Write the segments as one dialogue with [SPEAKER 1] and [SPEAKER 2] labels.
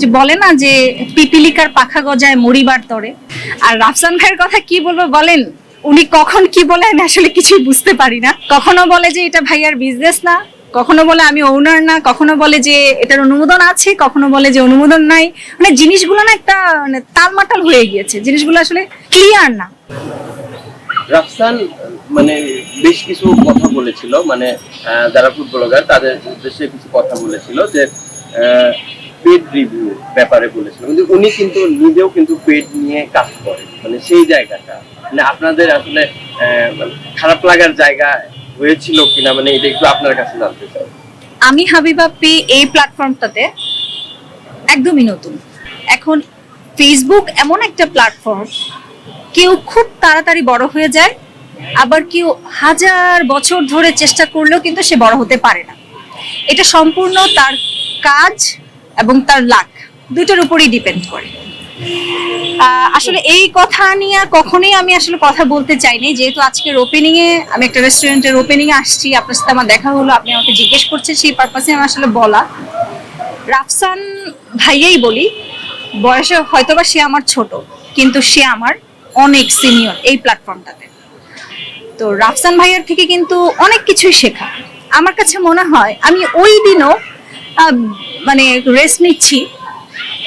[SPEAKER 1] যে বলে না যে পিপিলিকার পাখা গজায় মরিবার তরে। আর রাফসান ভাইয়ের কথা কি বলব বলেন? উনি কখন কি বলে আমি আসলে কিছুই বুঝতে পারি না। কখনো বলে যে এটা ভাইয়ার বিজনেস না, কখনো বলে আমি ওনার না, কখনো বলে যে এটার অনুমোদন আছে, কখনো বলে যে অনুমোদন নাই। মানে জিনিসগুলো না একটা মানে তালমাটাল হয়ে গিয়েছে, জিনিসগুলো আসলে ক্লিয়ার না।
[SPEAKER 2] রাফসান মানে বেশ কিছু কথা বলেছিল মানে যারা ফুটবলার তাদের উদ্দেশ্যে কিছু কথা বলেছিল যে পেড রিভিউ ব্যাপারে বলেছিল কিন্তু উনি কিন্তু নিজেও কিন্তু পেড নিয়ে কাজ করে মানে সেই জায়গাটা। মানে আপনাদের আসলে মানে খারাপ লাগার জায়গা হয়েছিল কিনা মানে এটা একটু আপনার কাছে জানতে চাই।
[SPEAKER 1] আমি হাবিবা পে এই প্ল্যাটফর্মটাতে একদমই নতুন। এখন ফেসবুক এমন একটা প্ল্যাটফর্ম কেউ খুব তাড়াতাড়ি বড় হয়ে যায়, আবার কেউ হাজার বছর ধরে চেষ্টা করলেও কিন্তু সে বড় হতে পারে না। এটা সম্পূর্ণ তার কাজ এবং তার লাক দুটোর উপরই ডিপেন্ড করে। আসলে এই কথা নিয়ে কখনোই আমি আসলে কথা বলতে চাইনি। যেহেতু আজকের ওপেনিং এ আমি একটা রেস্টুরেন্টের ওপেনিং এ আসছি, আপনার সাথে আমার দেখা হলো, আপনি আমাকে জিজ্ঞেস করছেন, সেই পারপাসে আমি আসলে বলা। রাফসান ভাইয়াই বলি, বয়সে হয়তোবা সে আমার ছোট, কিন্তু সে আমার অনেক সিনিয়র এই প্ল্যাটফর্মটাতে তো রাফসান ভাইয়ার থেকে কিন্তু অনেক কিছুই শেখা। আমার কাছে মনে হয় আমি ওই দিনও মানে রেস্ট নিচ্ছি।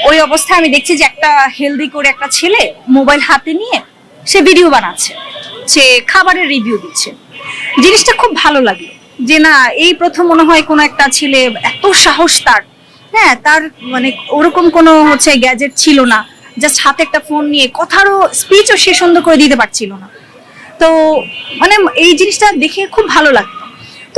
[SPEAKER 1] ওই অবস্থায় আমি দেখছি যে একটা হেলদি করে একটা ছেলে মোবাইল হাতে নিয়ে সে ভিডিও বানাচ্ছে। সে খাবারের রিভিউ দিচ্ছে। জিনিসটা খুব ভালো লাগল যে না, এই প্রথম মনে হয় কোনো একটা ছেলে এত সাহস তার। হ্যাঁ তার মানে ওরকম কোনো হচ্ছে গ্যাজেট ছিল না। জাস্ট হাতে একটা ফোন নিয়ে কথারও স্পিচও সে সুন্দর করে দিতে পারছিল না। তো মানে এই জিনিসটা দেখে খুব ভালো লাগতো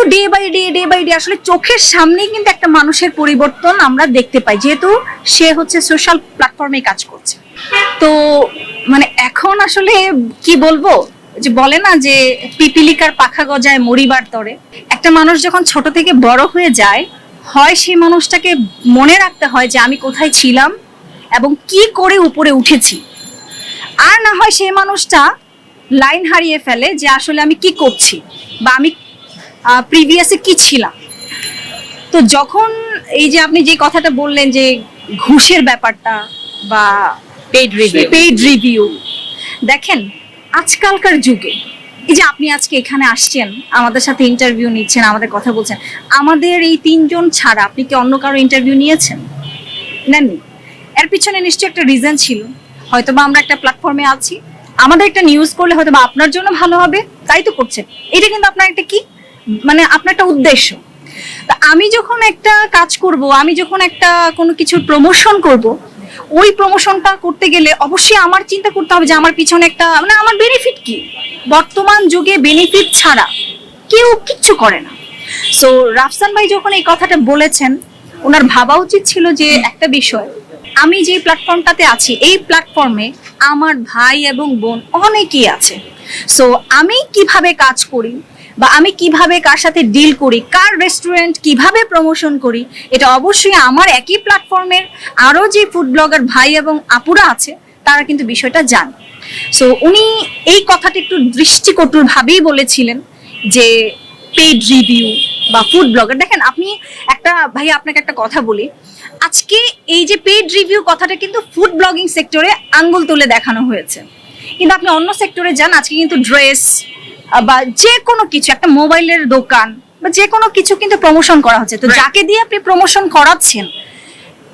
[SPEAKER 1] তো day by day day by day আসলে চোখের সামনেই কিন্তু একটা মানুষের পরিবর্তন আমরা দেখতে পাই, যেহেতু সে হচ্ছে সোশ্যাল প্ল্যাটফর্মে কাজ করছে। তো মানে এখন আসলে কি বলব? যে বলে না যে পিপিলিকার পাখা গজায় মরিবার তরে। একটা মানুষ যখন ছোট থেকে বড় হয়ে যায়, হয় সেই মানুষটাকে মনে রাখতে হয় যে আমি কোথায় ছিলাম এবং কি করে উপরে উঠেছি। আর না হয় সেই মানুষটা লাইন হারিয়ে ফেলে যে আসলে আমি কি করছি বা আমি প্রিভিয়াসে কি ছিলাম? তো যখন এই যে আপনি যে কথাটা বললেন যে ঘুষের ব্যাপারটা বা
[SPEAKER 2] পেড রিভিউ
[SPEAKER 1] পেইড রিভিউ দেখেন আজকালকার যুগে এই যে আপনি আজকে এখানে আসছেন আমাদের সাথে ইন্টারভিউ নিচ্ছেন আমাদের কথা বলছেন আমাদের এই তিনজন ছাড়া আপনি কি অন্য কারও ইন্টারভিউ নিয়েছেন? নেননি? এর পিছনে নিশ্চয়ই একটা রিজন ছিল। হয়তোবা আমরা একটা প্ল্যাটফর্মে আছি। আমাদের একটা নিউজ করলে হয়তো বা আপনার জন্য ভালো হবে। তাই তো করছেন। এটা কিন্তু আপনার একটা কি? মানে আপনার একটা উদ্দেশ্য। আমি যখন একটা কাজ করব, আমি যখন একটা কোনো কিছুর প্রমোশন করব, ওই প্রমোশনটা করতে গেলে অবশ্যই আমার চিন্তা করতে হবে যে আমার পিছনে একটা মানে আমার বেনিফিট কি? বর্তমান যুগে বেনিফিট ছাড়া কেউ কিচ্ছু করে না। সো রাফসান ভাই যখন এই কথাটা বলেছেন, ওনার ভাবা উচিত ছিল যে একটা বিষয়, আমি যে প্ল্যাটফর্মটাতে আছি, এই প্ল্যাটফর্মে আমার ভাই এবং বোন অনেকেই আছে। সো আমি কীভাবে কাজ করি বা আমি কীভাবে কার সাথে ডিল করি, কার রেস্টুরেন্ট কীভাবে প্রমোশন করি, এটা অবশ্যই আমার একই প্ল্যাটফর্মের আরও যে ফুড ব্লগার ভাই এবং আপুরা আছে, তারা কিন্তু বিষয়টা জানে। সো উনি এই কথাটা একটু দৃষ্টিকটুরভাবেই বলেছিলেন যে পেড রিভিউ বা ফুড ব্লগার দেখেন, আপনি একটা, ভাই, আপনাকে একটা কথা বলি। আজকে এই যে পেড রিভিউ কথাটা কিন্তু ফুড ব্লগিং সেক্টরে আঙ্গুল তুলে দেখানো হয়েছে। কিন্তু আপনি অন্য সেক্টরে যান, আজকে কিন্তু ড্রেস বা যে কোনো কিছু একটা মোবাইলের দোকান বা যে কোনো কিছু কিন্তু প্রমোশন করা হচ্ছে। তো যাকে দিয়ে আপনি প্রমোশন করাচ্ছেন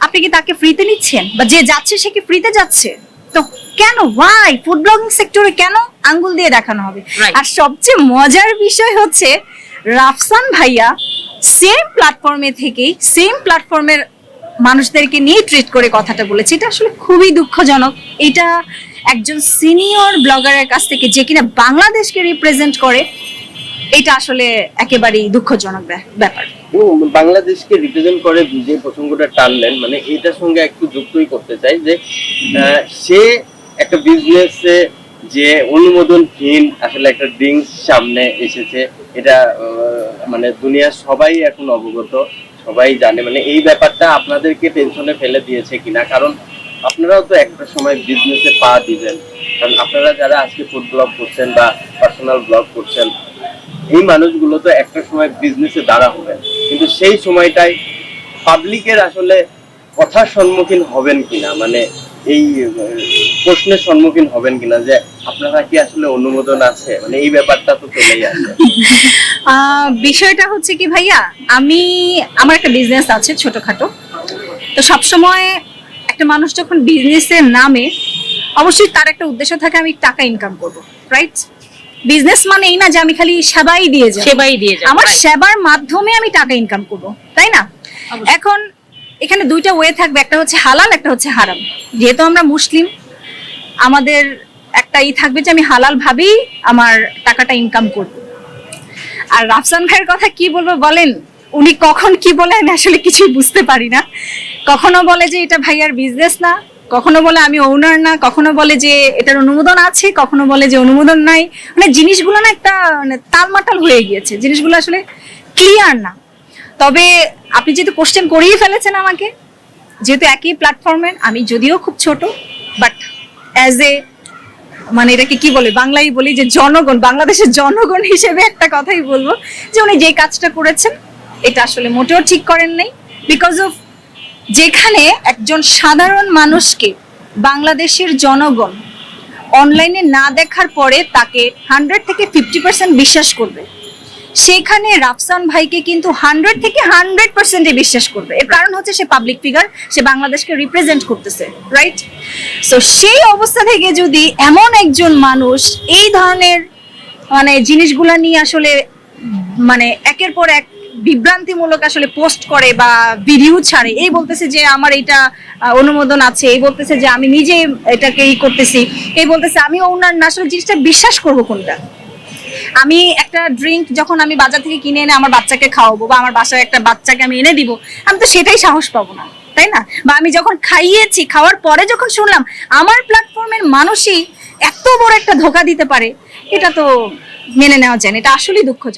[SPEAKER 1] আপনি কি তাকে ফ্রিতে নিচ্ছেন? বা যে যাচ্ছে সে কি ফ্রিতে যাচ্ছে? তো কেন? ওয়াই ফুড ব্লগিং সেক্টরে কেন আঙ্গুল দিয়ে দেখানো হবে? আর সবচেয়ে মজার বিষয় হচ্ছে রাফসান ভাইয়া সেম প্ল্যাটফর্মে থেকেই সেম প্ল্যাটফর্মের মানুষদেরকে নিয়ে ট্রিট করে কথাটা বলেছে, এটা আসলে খুবই দুঃখজনক। এটা একজন সিনিয়র ব্লগারের কাছ থেকে যে কিনা বাংলাদেশকে রিপ্রেজেন্ট করে, এটা আসলে একেবারেই দুঃখজনক ব্যা- ব্যাপার।
[SPEAKER 2] বাংলাদেশকে রিপ্রেজেন্ট করে যে প্রসঙ্গটা টানলেন মানে এটার সঙ্গে একটু যুক্তই করতে চাই যে সে একটা বিজনেসে যে অনুমোদনহীন আসলে একটা ড্রিঙ্কস সামনে এসেছে এটা মানে দুনিয়ার সবাই এখন অবগত, সবাই জানে। মানে এই ব্যাপারটা আপনাদেরকে টেনশনে ফেলে দিয়েছে কিনা? কারণ আপনারাও তো একটা সময় বিজনেসে পা দিবেন। কারণ আপনারা যারা আজকে ফুড ব্লগ করছেন বা পার্সোনাল ব্লগ করছেন, এই মানুষগুলো তো একটা সময় বিজনেসে দাঁড়া হবেন। কিন্তু সেই সময়টাই পাবলিকের আসলে কথার সম্মুখীন হবেন কিনা? মানে এই প্রশ্নের সম্মুখীন হবেন কিনা? যে আপনারা কি আসলে অনুমোদন আছে? মানে এই ব্যাপারটা তো চলেই আসে।
[SPEAKER 1] আহ, বিষয়টা হচ্ছে কি ভাইয়া আমি আমার একটা বিজনেস আছে ছোটখাটো। তো সবসময় একটা মানুষ যখন বিজনেসের নামে অবশ্যই তার একটা উদ্দেশ্য থাকে আমি টাকা ইনকাম করব রাইট বিজনেস মানে এই না যে আমি খালি সেবাই দিয়ে যাব।
[SPEAKER 3] সেবাই দিয়ে যাবে।
[SPEAKER 1] আমার সেবার মাধ্যমে আমি টাকা ইনকাম করব তাই না? এখন এখানে দুইটা ওয়ে থাকবে একটা হচ্ছে হালাল একটা হচ্ছে হারাম। যেহেতু আমরা মুসলিম, আমাদের একটা ই থাকবে যে আমি হালাল ভাবেই আমার টাকাটা ইনকাম করব। আর রাফসান ভাইয়ের কথা কি বলব বলেন? উনি কখন কি বলে আমি আসলে কিছুই বুঝতে পারি না। কখনো বলে যে এটা ভাইয়ার বিজনেস না, কখনো বলে আমি ওনার না, কখনো বলে যে এটার অনুমোদন আছে, কখনো বলে যে অনুমোদন নাই। মানে জিনিসগুলো না একটা মানে তালমাটাল হয়ে গিয়েছে, জিনিসগুলো আসলে ক্লিয়ার না। তবে আপনি যেহেতু কোশ্চেন করেই ফেলেছেন আমাকে যেহেতু একই প্ল্যাটফর্মের আমি যদিও খুব ছোট বাট অ্যাজ এ মানে এটাকে কি বলে, বাংলায় বলি যে জনগণ, বাংলাদেশের জনগণ হিসেবে একটা কথাই বলব, যে উনি যে কাজটা করেছেন, এটা আসলে মোটেও ঠিক করেন নাই বিকজ অফ যেখানে একজন সাধারণ মানুষকে বাংলাদেশের জনগণ অনলাইনে না দেখার পরে তাকে হান্ড্রেড থেকে ফিফটি পার্সেন্ট বিশ্বাস করবে। সেখানে রাফসান ভাইকে কিন্তু হান্ড্রেড থেকে হান্ড্রেড পার্সেন্টে বিশ্বাস করবে। এর কারণ হচ্ছে সে পাবলিক ফিগার সে বাংলাদেশকে রিপ্রেজেন্ট করতেছে রাইট সো সেই অবস্থা থেকে যদি এমন একজন মানুষ এই ধরনের মানে জিনিসগুলা নিয়ে আসলে মানে একের পর এক বিভ্রান্তিমূলক আসলে পোস্ট করে বা ভিডিও ছাড়ে, এই বলতেছে যে আমার এটা অনুমোদন আছে, এই বলতেছে যে আমি নিজে এটাকে ই করতেছি, এই বলতেছে আমি ওনার আসলে জিনিসটা বিশ্বাস করব কোনটা? আমি একটা ড্রিঙ্ক যখন আমি বাজার থেকে কিনে এনে আমার বাচ্চাকে খাওয়াবো বা আমার বাসায় একটা বাচ্চাকে আমি এনে দিব, আমি তো সেটাই সাহস পাবো না, তাই না? বা আমি যখন খাইয়েছি, খাওয়ার পরে যখন শুনলাম, আমার প্ল্যাটফর্মের মানুষই এত বড় একটা ধোকা দিতে পারে, এটা তো মেনে নেওয়া যায় না, এটা আসলেই দুঃখজনক।